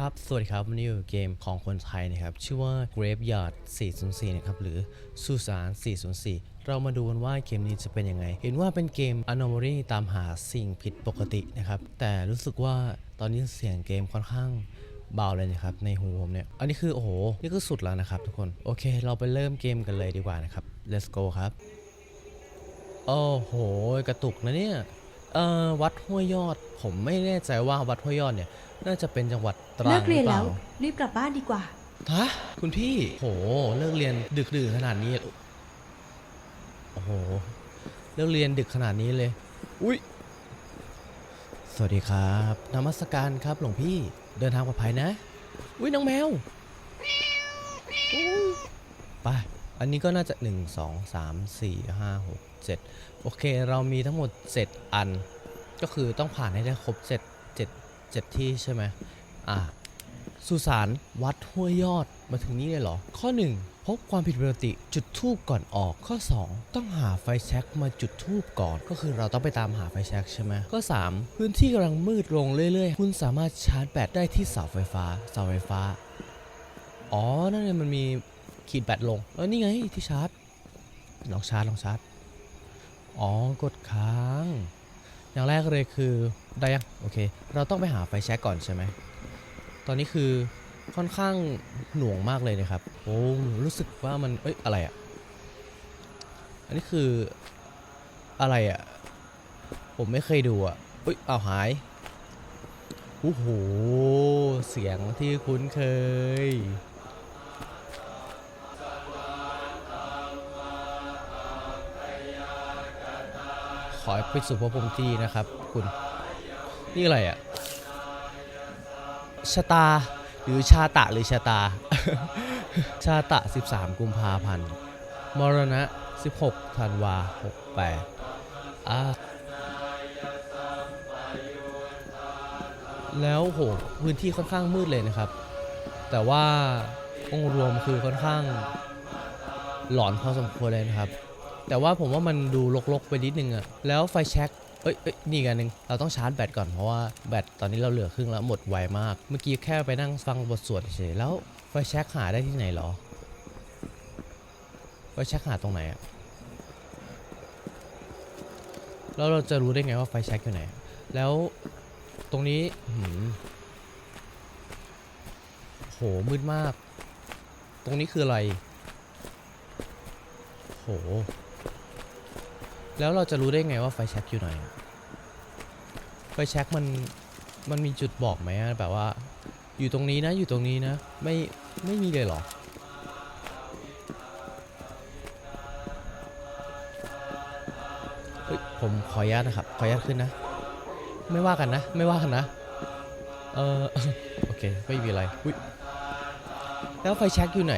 ครับ สวัสดีครับวันนี้อยู่เกมของคนไทยนะครับ ชื่อว่า Graveyard 404 นะครับ หรือสุสาน 404 เรามาดูกันว่าเกมนี้จะเป็นยังไง เห็นว่าเป็นเกม Anomaly ตามหาสิ่งผิดปกตินะครับ แต่รู้สึกว่าตอนนี้เสียงเกมค่อนข้างเบาเลยนะครับ ในหูผมเนี่ย อันนี้คือ โอ้โห นี่คือสุดแล้วนะครับทุกคน โอเค เราไปเริ่มเกมกันเลยดีกว่านะครับ let's go ครับ โอ้โห กระตุกนะเนี่ย เอ่อ วัดห้วยยอด ผมไม่แน่ใจว่าวัดห้วยยอดเนี่ย น่าจะเป็นจังหวัดตรัเลิงกหเรีรืยนอเปแล้ล่าวรีบกลับบ้านดีกว่า ฮะคุณพี่โหเลิกเรียนดึกดื่นขนาดนี้โอ้โหเลิกเรียนดึกขนาดนี้เลย อุ้ยสวัสดีครับนมัสการครับหลวงพี่เดินทางปลอดภัยนะ อุ้ยน้องแมวอุ๊ยไปอันนี้ก็น่าจะ 1 2 3 4 5 6 7 โอเค เรามีทั้งหมด 7 อัน ก็คือต้องผ่านให้ได้ครบ 7 7 7ที่ใช่ไหมอ่าสุสานวัดห้วยยอดมาถึงนี้เลยเหรอ ข้อ 1 พบความผิดปกติจุดทูบก่อนออกข้อ 2 ต้องหาไฟแช็กมาจุดทูบก่อน ก็คือเราต้องไปตามหาไฟแช็กใช่ไหมข้อ 3 พื้นที่กำลังมืดลงเรื่อยๆ คุณสามารถชาร์จแบตได้ที่เสาไฟฟ้าเสาไฟฟ้า อ๋อ นั่นไงมันมีขีดแบตลงเออนี่ไงที่ชาร์จลองชาร์จลองชาร์จอ๋อกดค้าง อย่างแรกเลยคือได้ยังโอเค เราต้องไปหาไฟแช็กก่อนใช่ไหม ตอนนี้คือค่อนข้างหน่วงมากเลยนะครับ โอ้รู้สึกว่ามันเอ้ยอะไรอะ่ะ อันนี้คืออะไรอะ่ะ ผมไม่เคยดูอะ่ะเอ้ยเอาหายโอ้โห เสียงที่คุ้นเคย ขอไปสู่ภพภูมิที่นะครับ คุณ นี่อะไรอะ่ะชะตาหรือชาตะหรือชะตา ชาตะ 13 กุมภาพันธ์มรณะ 16ธันวา68อ่าแล้วโหพื้นที่ค่อนข้างมืดเลยนะครับ แต่ว่าองค์รวมคือค่อนข้างหลอนพอสมควรเลยนะครับ แต่ว่าผมว่ามันดูรกๆไปนิดนึงอะแล้วไฟแช็กเอ้ยเอ้ยนี่กันหนึ่งเราต้องชาร์จแบตก่อนเพราะว่าแบตตอนนี้เราเหลือครึ่งแล้วหมดไวมาก เมื่อกี้แค่ไปนั่งฟังบทสวดเฉยแล้วไฟแช็กหาได้ที่ไหนหรอไฟแช็กหาตรงไหนอะแล้วเราจะรู้ได้ไงว่าไฟแช็กอยู่ไหน แล้วตรงนี้หืมโหมืดมาก ตรงนี้คืออะไร โห แล้วเราจะรู้ได้ไงว่าไฟแช็กอยู่ไหนไฟแช็กมันมันมีจุดบอกไหมอะแบบว่า อยู่ตรงนี้นะอยู่ตรงนี้นะ ไม่ไม่มีเลยเหรอเฮ้ยผมขออนุญาตนะครับ ขออนุญาตขึ้นนะ ไม่ว่ากันนะ ไม่ว่ากันนะ เออโอเค ไม่มีอะไรอุ๊ยแล้วไฟแช็กอยู่ไหน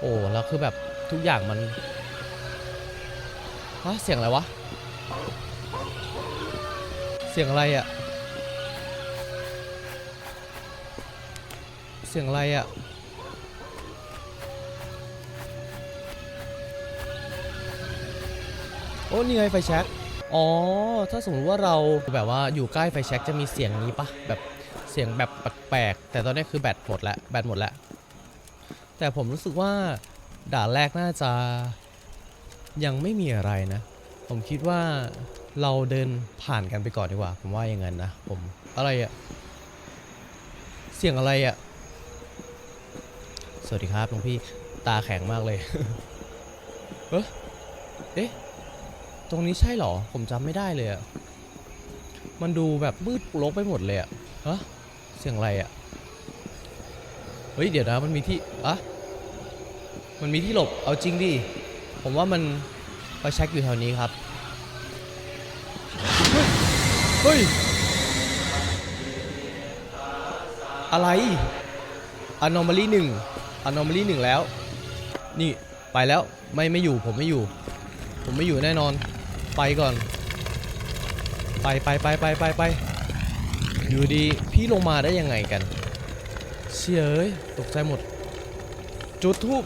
โอ้แล้วคือแบบทุกอย่างมัน ฮะเสียงอะไรวะ เสียงอะไรอะเสียงอะไรอะโอ้นี่ไงไฟแช็กอ๋อ ถ้าสมมติว่าเราแบบว่าอยู่ใกล้ไฟแช็กจะมีเสียงนี้ปะแบบเสียงแบบแปลกๆ แต่ตอนนี้คือแบตหมดแล้วแบตหมดแล้ว แต่ผมรู้สึกว่าด่านแรกน่าจะ ยังไม่มีอะไรนะ ผมคิดว่าเราเดินผ่านกันไปก่อนดีกว่า ผมว่าอย่างนั้นนะผมอะไรอะเสียงอะไรอะสวัสดีครับหลวงพี่ตาแข็งมากเลยเอ๊ะเอ๊ะตรงนี้ใช่เหรอ ผมจำไม่ได้เลยอะมันดูแบบมืดรกไปหมดเลยอะฮะเสียงอะไรอะเฮ้ยเดี๋ยวนะมันมีที่อะมันมีที่หลบเอาจริงดิ ผมว่ามันไปเช็คอยู่แถวนี้ครับ เฮ้ยเฮ้ยอะไร anomaly หนึ่ง anomaly หนึ่งแล้ว นี่ไปแล้วไม่ไม่อยู่ผมไม่อยู่ ผมไม่อยู่แน่นอน ไปก่อน ไปไปไปไปไปไปอยู่ดีพี่ลงมาได้ยังไงกัน เชี่ยเอ้ยตกใจหมด จุดทูบ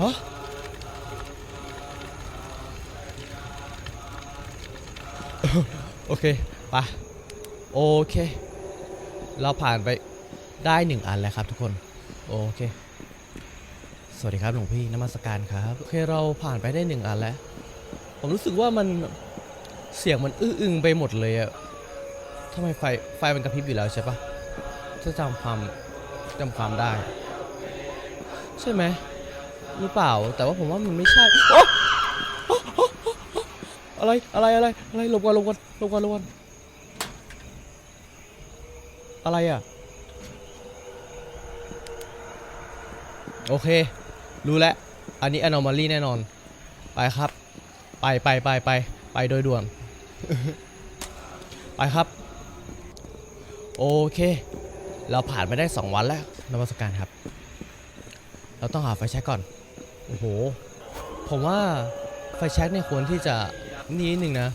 ฮะ โอเคไปโอเค เราผ่านไปได้หนึ่งอันแล้วครับทุกคน โอเค สวัสดีครับหลวงพี่นมัสการครับ โอเคเราผ่านไปได้หนึ่งอันแล้ว ผมรู้สึกว่ามันเสียงมันอื้ออึงไปหมดเลยอะทำไมไฟไฟมันกระพริบอยู่แล้วใช่ปะถ้าจำความจำความได้ ใช่ไหมหรือเปล่า แต่ว่าผมว่ามันไม่ใช่โอ๊ะโอ๊ะโอ๊ะโอ๊ะโอะไรอะไรอะไรอะไรหลบก่อนหลบก่อนหลบก่อนหลบก่อนอะไรอะ โอเค รู้แล้ว อันนี้ anomaly แน่นอน ไปครับ ไปไปไปไปไปโดยด่วน ไปครับ โอเค เราผ่านไปได้ 2 วันแล้วนมัสการครับ เราต้องหาไฟแช็กก่อน โอ้โห ผมว่าไฟแช็กเนี่ยควรที่จะ นี่นิดนึงนะ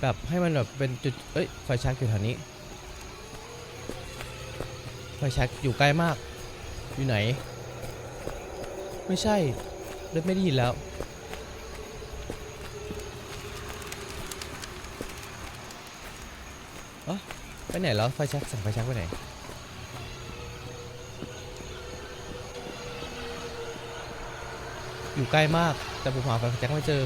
แบบให้มันแบบเป็นจุด เอ้ยไฟแช็กอยู่แถวนี้ ไฟแช็กอยู่ใกล้มาก อยู่ไหน ไม่ใช่เริ่มไม่ได้ยินแล้ว เอ้อไปไหนแล้วไฟแช็กสั่งไฟแช็กไปไหนอยู่ใกล้มาก แต่ผมหาไฟแช็กไม่เจอ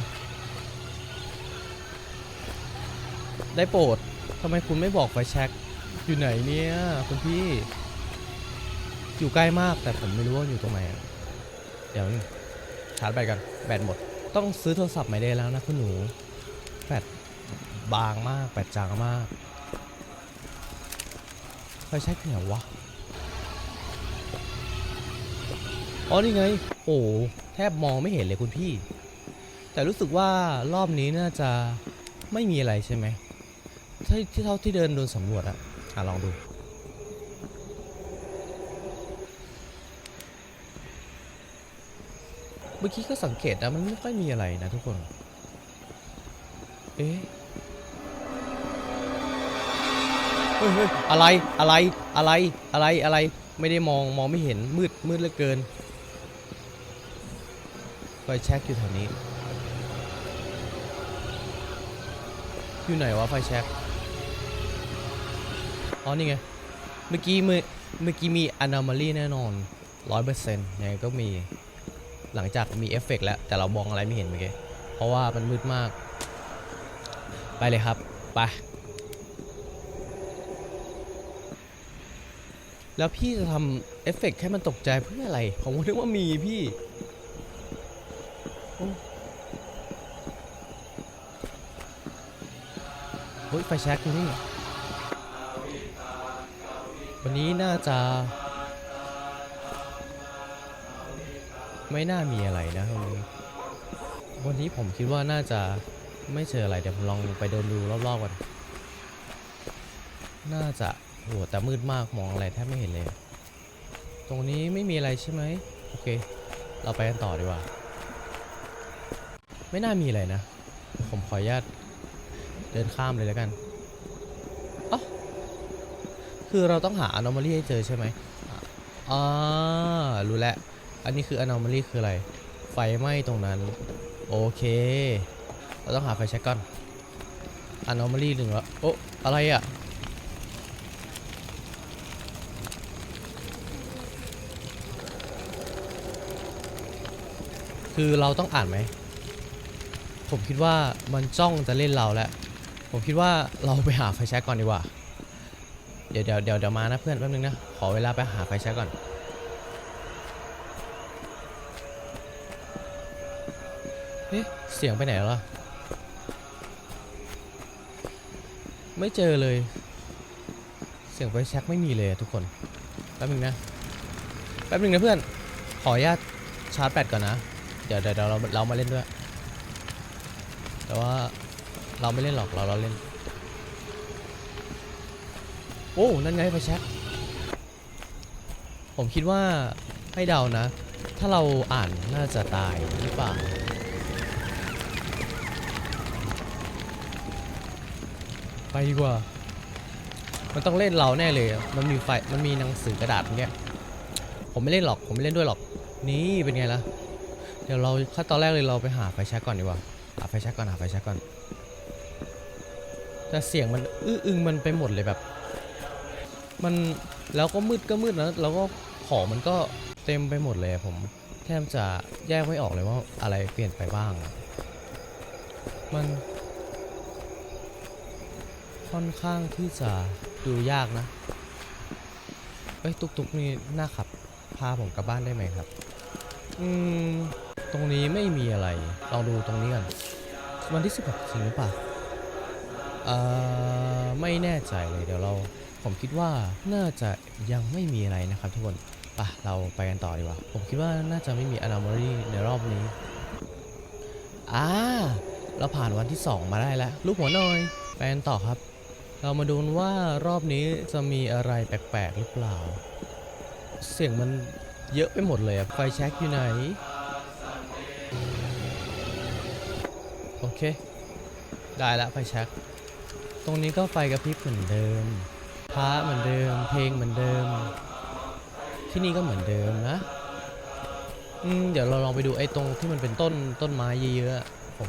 ได้โปรดทำไมคุณไม่บอกไฟแช็กอยู่ไหนเนี่ยคุณพี่ อยู่ใกล้มากแต่ผมไม่รู้ว่าอยู่ตรงไหนเดี๋ยวนึงชาร์จแบตกันแบตหมด ต้องซื้อโทรศัพท์ใหม่ได้แล้วนะคุณหนูแบตบางมากแบตจางมากไฟแช็กที่ไหนวะอ๋อนี่ไง โอ้แทบมองไม่เห็นเลยคุณพี่ แต่รู้สึกว่ารอบนี้น่าจะไม่มีอะไรใช่ไหม ที่ที่เท่าที่เดินโดนสำรวจอะอะลองดูเมื่อกี้ก็สังเกตนะมันไม่ค่อยมีอะไรนะทุกคน เอ๊ะอะไรอะไรอะไรอะไรอะไรไม่ได้มองมองไม่เห็นมืดมืดเหลือเกินไฟแช็กอยู่แถวนี้ อยู่ไหนวะไฟแช็ก อ๋อนี่ไง เมื่อกี้เมื่อเมื่อกี้มี anomaly แน่นอน100%ยังไงก็มีหลังจากมีเอฟเฟกต์แล้ว แต่เรามองอะไรไม่เห็นเมื่อกี้เพราะว่ามันมืดมาก ไปเลยครับ ไป แล้วพี่จะทำเอฟเฟกต์ให้มันตกใจเพื่ออะไร ผมนึกว่ามีพี่โอ้เฮ้ยไฟแช็กอยู่นี่ วันนี้น่าจะ ไม่น่ามีอะไรนะวันนี้วันนี้ผมคิดว่าน่าจะไม่เจออะไรเดี๋ยวผมลองไปเดินดูรอบๆก่อนน่าจะโหแต่มืดมากมองอะไรแทบไม่เห็นเลย ตรงนี้ไม่มีอะไรใช่ไหมโอเค เราไปกันต่อดีกว่า ไม่น่ามีอะไรนะ ผมขออนุญาตเดินข้ามเลยแล้วกัน คือเราต้องหา anomaly ให้เจอใช่ไหมอ่ารู้แล้ว อันนี้คือ anomaly คืออะไร ไฟไหม้ตรงนั้น โอเค เราต้องหาไฟแช็กก่อน anomaly หนึ่งแล้วโอ้อะไรอะคือเราต้องอ่านไหม ผมคิดว่ามันจ้องจะเล่นเราแล้ว ผมคิดว่าเราไปหาไฟแช็กก่อนดีกว่า เดี๋ยวเดี๋ยวเดี๋ยวเดี๋ยวมานะเพื่อนแป๊บนึงนะ ขอเวลาไปหาไฟแช็กก่อนเอ๊ะเสียงไปไหนแล้วไม่เจอเลย เสียงไฟแช็กไม่มีเลยทุกคนแป๊บนึงนะแป๊บนึงนะเพื่อน ขออนุญาตชาร์จแบตก่อนนะ เดี๋ยวเดี๋ยวเดี๋ยวเราเรามาเล่นด้วย แต่ว่าเราไม่เล่นหรอกเราเราเล่น อ้นั่นไงไฟแช็กผมคิดว่าให้เดานะ ถ้าเราอ่านน่าจะตายหรือเปล่าไปดีกว่า มันต้องเล่นเราแน่เลย มันมีไฟ มันมีหนังสือกระดาษเนี้ย ผมไม่เล่นหรอก ผมไม่เล่นด้วยหรอก นี่เป็นไงล่ะ เดี๋ยวเราขั้นตอนแรกเลยเราไปหาไฟแช็กก่อนดีกว่า หาไฟแช็กก่อน หาไฟแช็กก่อน แต่เสียงมันอื้ออึงมันไปหมดเลยแบบ มันแล้วก็มืดก็มืดนะแล้วก็ของมันก็เต็มไปหมดเลยผมแทบจะแยกไม่ออกเลยว่าอะไรเปลี่ยนไปบ้าง มัน ค่อนข้างที่จะดูยากนะเอ้ยตุกตุกนี่น่าขับพาผมกลับบ้านได้ไหมครับ อืม ตรงนี้ไม่มีอะไรลองดูตรงนี้กัน วันที่ 16จริงหรือเปล่าเอ่อไม่แน่ใจเลยเดี๋ยวเรา ผมคิดว่าน่าจะยังไม่มีอะไรนะครับทุกคนป่ะเราไปกันต่อดีกว่า ผมคิดว่าน่าจะไม่มี anomaly ในรอบนี้อ่าเราผ่านวันที่ 2 มาได้แล้ว ลูกหัวหน่อยไปกันต่อครับ เรามาดูว่ารอบนี้จะมีอะไรแปลกๆหรือเปล่า เสียงมันเยอะไปหมดเลยอะไฟแช็กอยู่ไหน โอเค ได้ละไฟแช็กตรงนี้ก็ไฟกระพริบเหมือนเดิม ระเหมือนเดิม เพลงเหมือนเดิม ที่นี่ก็เหมือนเดิมนะอืมเดี๋ยวเราลองไปดูไอ้ตรงที่มันเป็นต้นต้นไม้เยอะๆอะผม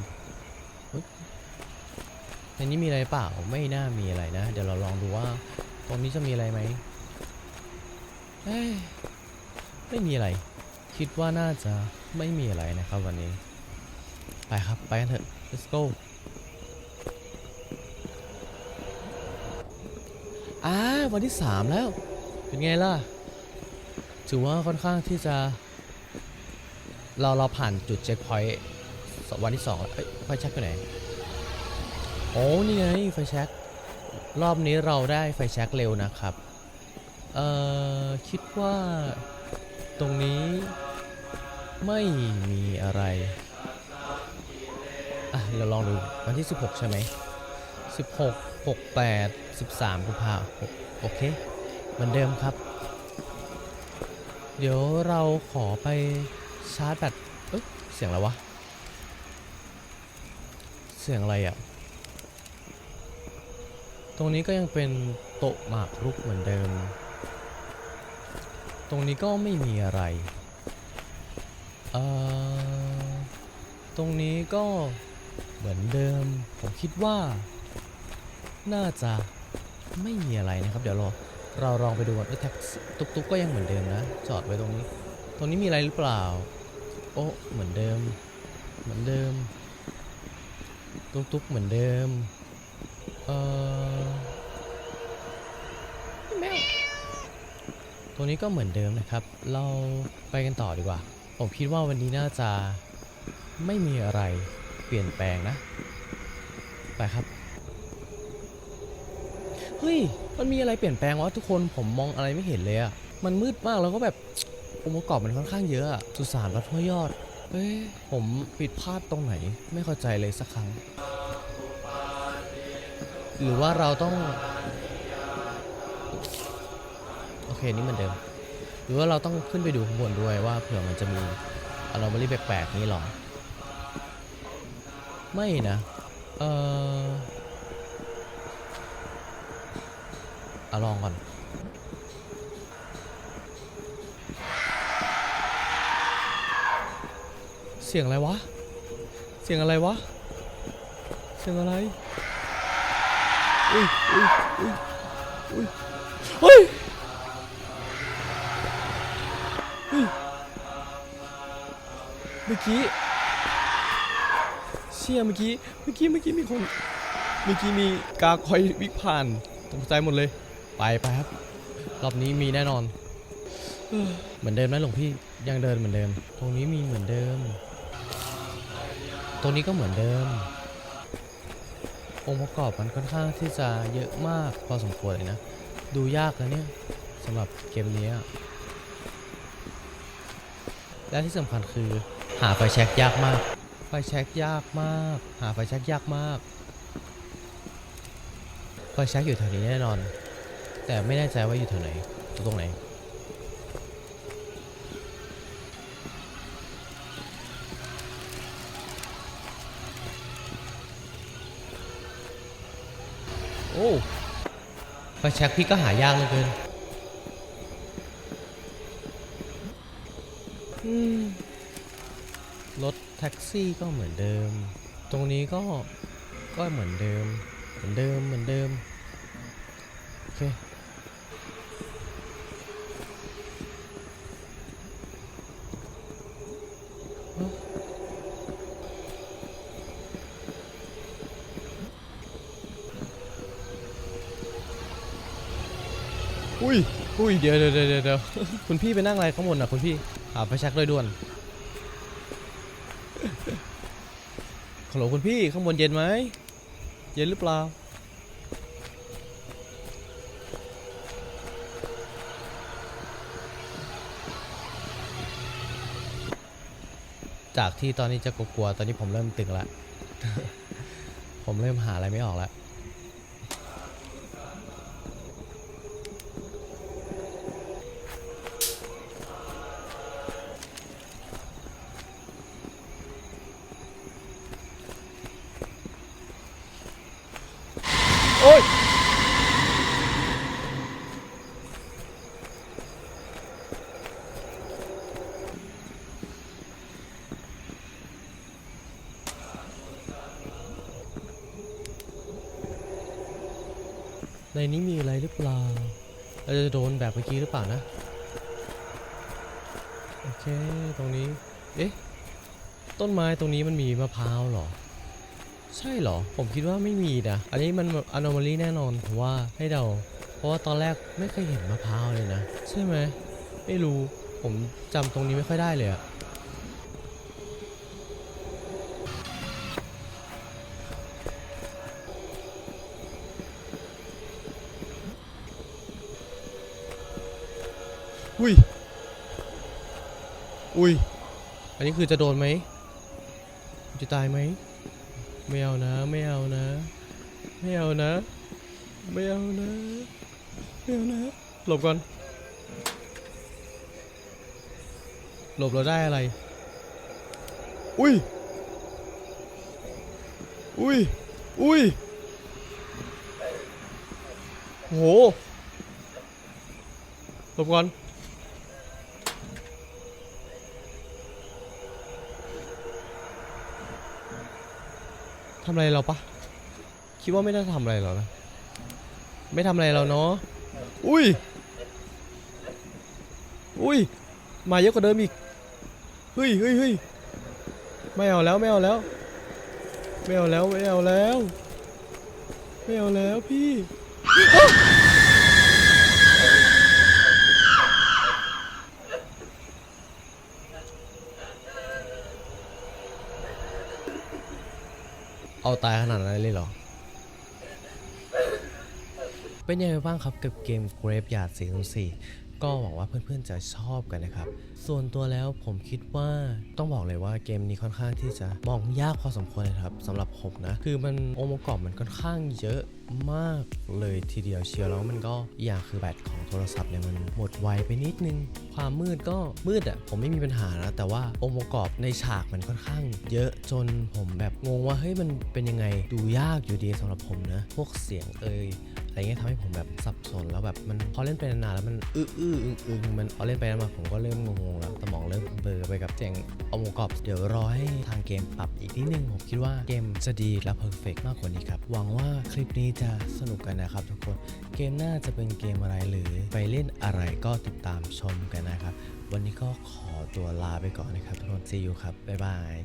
ในนี้มีอะไรเปล่าไม่น่ามีอะไรนะ เดี๋ยวเราลองดูว่า ตรงนี้จะมีอะไรไหมไม่มีอะไร คิดว่าน่าจะไม่มีอะไรนะครับวันนี้ ไปครับ ไปกันเถอะ let's go อ่าวันที่ 3 แล้ว เป็นไงล่ะ ถือว่าค่อนข้างที่จะ เราเราผ่านจุดเช็คพอยต์วันที่ 2 แล้วเอ้ยไฟแช็กไปไหน โอ้นี่ไงไฟแช็กรอบนี้เราได้ไฟแช็กเร็วนะครับ เอ่อ คิดว่าตรงนี้ไม่มีอะไร อะ เราลองดูวันที่ 16 ใช่ไหม 16 68 13กุมภาพันธ์โอเค เหมือนเดิมครับ เดี๋ยวเราขอไปชาร์จแบตเอ้ยเสียงอะไรวะ เสียงอะไรอะ่ะ ตรงนี้ก็ยังเป็นโต๊ะหมากรุกเหมือนเดิม ตรงนี้ก็ไม่มีอะไร เอ่อ ตรงนี้ก็เหมือนเดิม ผมคิดว่า น่าจะไม่มีอะไรนะครับ เดี๋ยวเราเราลองไปดูก่อนแท็กซี่ตุ๊กๆก็ยังเหมือนเดิมนะ จอดไว้ตรงนี้ ตรงนี้มีอะไรหรือเปล่า โอ้เหมือนเดิม เหมือนเดิม ตุ๊กๆเหมือนเดิม เออแมวตัวนี้ก็เหมือนเดิมนะครับ เราไปกันต่อดีกว่า ผมคิดว่าวันนี้น่าจะไม่มีอะไรเปลี่ยนแปลงนะ ไปครับ ฮ้ย มันมีอะไรเปลี่ยนแปลงวะทุกคน ผมมองอะไรไม่เห็นเลยอะมันมืดมากแล้วก็แบบองค์ประกอบมันค่อนข้างเยอะอะสุสานวัดห้วยยอดเฮ้ยผมผิดพลาดตรงไหน ไม่เข้าใจเลยสักครั้ง หรือว่าเราต้อง โอเค นี่เหมือนเดิม หรือว่าเราต้องขึ้นไปดูข้างบนด้วยว่าเผื่อมันจะมีอะไรมารีแปลกๆนี้หรอ ไม่นะ เออ อะลองก่อน เสียงอะไรวะ เสียงอะไรวะ เสียงอะไร อุ้ยอุ้ยอุ้ยอุ้ยเฮ้ยเฮ้ยเมื่อกี้เชี่ยเมื่อกี้ เมื่อกี้ เมื่อกี้มีคน เมื่อกี้มีกาคอยวิกผ่านตกใจหมดเลย ไปไปครับ รอบนี้มีแน่นอนเอ้อเหมือนเดิมนะหลวงพี่ยังเดินเหมือนเดิม ตรงนี้มีเหมือนเดิม ตรงนี้ก็เหมือนเดิม องค์ประกอบมันค่อนข้างที่จะเยอะมากพอสมควรเลยนะ ดูยากนะเนี่ยสำหรับเกมนี้อะและที่สำคัญคือหาไฟแช็กยากมาก ไฟแช็กยากมาก หาไฟแช็กยากมากไฟแช็กอยู่แถวนี้แน่นอน แต่ไม่แน่ใจว่าอยู่แถวไหนอยู่ตรงไหนโอ้ไฟแช็กพี่ก็หายากเหลยเกินอืมรถแท็กซี่ก็เหมือนเดิม ตรงนี้ก็ก็เหมือนเดิม เหมือนเดิม เหมือนเดิม โอเค อุ้ย อุ้ยเดี๋ยวเดี๋ยวเดี๋ยวเดี๋ยวคุณพี่ไปนั่งอะไรข้างบนอะคุณพี่หาไฟแช็กเลยด่วนฮัลโหลคุณพี่ข้างบนเย็นไหมเย็นหรือเปล่าจากที่ตอนนี้จะกลัวๆตอนนี้ผมเริ่มตึงแล้วผมเริ่มหาอะไรไม่ออกแล้ว ในนี้มีอะไรหรือเปล่า เราจะโดนแบบเมื่อกี้หรือเปล่านะ โอเค ตรงนี้ เอ๊ะ ต้นไม้ตรงนี้มันมีมะพร้าวหรอ ใช่เหรอ ผมคิดว่าไม่มีนะ อันนี้มันอ n o m a l y แน่นอนผมว่าให้เดา เพราะว่าตอนแรกไม่เคยเห็นมะพร้าวเลยนะ ใช่ไหม ไม่รู้ ผมจำตรงนี้ไม่ค่อยได้เลยอะ อุ้ย อันนี้คือจะโดนไหม จะตายไหม ไม่เอานะ ไม่เอานะ ไม่เอานะ ไม่เอานะ ไม่เอานะ หลบก่อน หลบเราได้อะไร อุ้ย อุ้ย อุ้ยโหหลบก่อนำอะไรเราปะคิดว่าไม่ได้ทำอะไรเรานะ ไม่ทำอะไรเราเนาะ อุ้ย อุ้ย มาเยอะกว่าเดิมอีก เฮ้ยเฮ้ยเฮ้ยไม่เอาแล้วไม่เอาแล้ว ไม่เอาแล้วไม่เอาแล้ว ไม่เอาแล้วพี่ เอาตายขนาดนั้นเลยเหรอ เป็นยังไงบ้างครับกับเกม Graveyard 404 ก็หวังว่าเพื่อนๆจะชอบกันนะครับ ส่วนตัวแล้วผมคิดว่าต้องบอกเลยว่าเกมนี้ค่อนข้างที่จะมองยากพอสมควรเลยครับสำหรับผมนะ คือมันองค์ประกอบมันค่อนข้างเยอะมากเลยทีเดียวเชียวแล้วมันก็อย่างคือแบตของโทรศัพท์เนี่ยมันหมดไวไปนิดนึง ความมืดก็มืดอะผมไม่มีปัญหานะ แต่ว่าองค์ประกอบในฉากมันค่อนข้าง เยอะจนผมแบบงงว่าเฮ้ยมันเป็นยังไงดูยากอยู่ดีสำหรับผมนะ พวกเสียงเอ่ย อะไรเงี้ยทำให้ผมแบบสับสนแล้วแบบมันพอเล่นไปนานๆแล้วมันอื้ออื้ออึงอึงมันพอเล่นไปนานมาผมก็เริ่มงงๆแล้วสมองเริ่มเบลอไปกับเสียงเอาหมูกรอบเดี๋ยวรอให้ทางเกมปรับอีกนิดนึงผมคิดว่าเกมจะดีและเพอร์เฟกมากกว่านี้ครับหวังว่าคลิปนี้จะสนุกกันนะครับทุกคนเกมหน้าจะเป็นเกมอะไรหรือไปเล่นอะไรก็ติดตามชมกันนะครับ วันนี้ก็ขอตัวลาไปก่อนนะครับทุกคน see you ครับ บ๊ายบาย